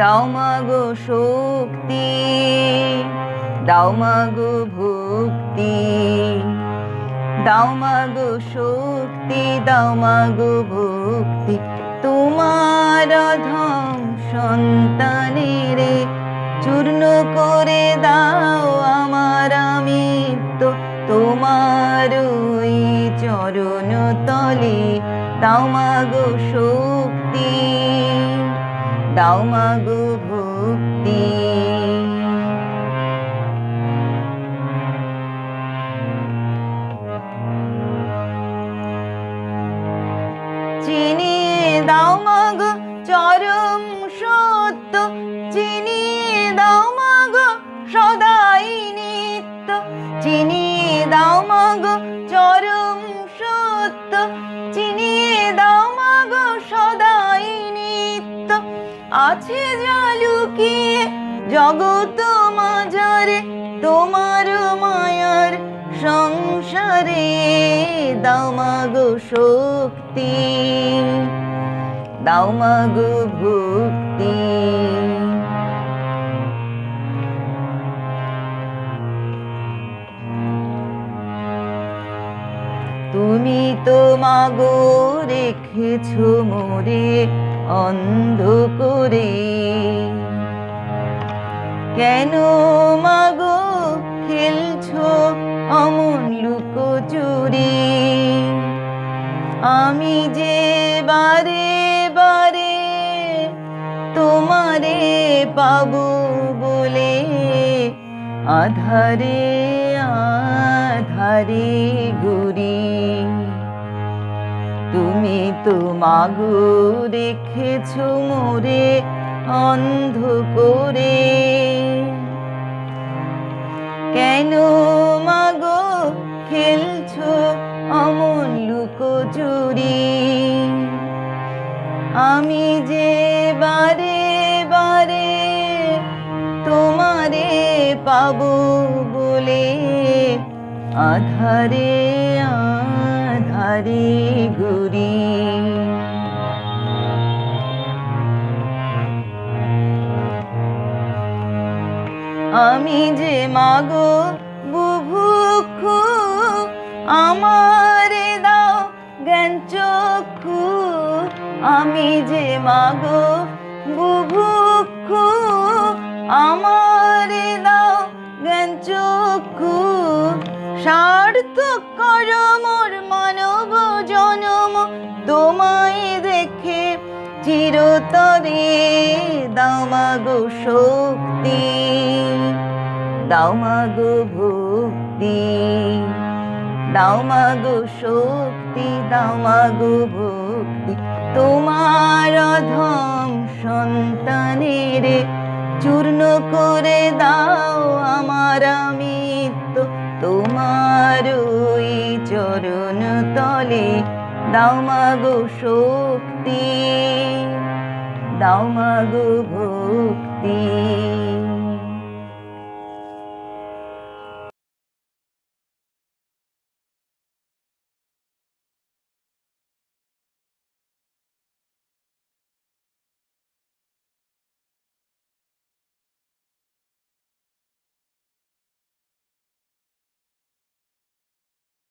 দাও মাগো শক্তি, দাও মাগো ভক্তি, দাও মাগো শক্তি, দাও মাগো ভক্তি। তোমার ধম সন্তানের চূর্ণ করে দাও আমার আমি তো তোমার ওই চরণ তলে দাও মাগো শক্তি। দাও মাগো ভক্তি। চিনিয়ে দাও মাগো চরম সত্য। চিনিয়ে দাও মাগো সদাই নিত্য। চিনিয়ে দাও মাগো চরম সত্য। আছে জালুকিয়ে জগত মাঝারে, তোমার মায়ার সংসারে দাও মাগো শক্তি, দাও মাগো ভক্তি। তুমি তো মাগো রেখেছো মোরে অন্ধ করে। কেন মাগো খেলছো অমন লুকোচুরি? আমি যে বারে বারে তোমারে পাবো বলে আধারে আধারে ঘুরি তুমি তো মাগো রেখেছো মোরে অন্ধ করে। কেন মাগো খেলছো অমন লুকোচুরি? আমি যে বারে বারে তোমারে পাবো বলে আধারে আধারে আমি যে মাগো বুভুক্ষু আমারে দাও জ্ঞান চক্ষু। আমি যে মাগো বুভুক্ষু আমারে দাও জ্ঞান চক্ষু। সার্থক কর চিরতরে দাও মাগো শক্তি, দাও মাগো ভক্তি, দাও মাগো শক্তি, দাও মাগো ভক্তি। তোমার ধম সন্তানের চূর্ণ করে দাও আমার মৃত্য তোমার ওই চরণ তলে দাও মাগো শক্তি দাও মাগো ভক্তি।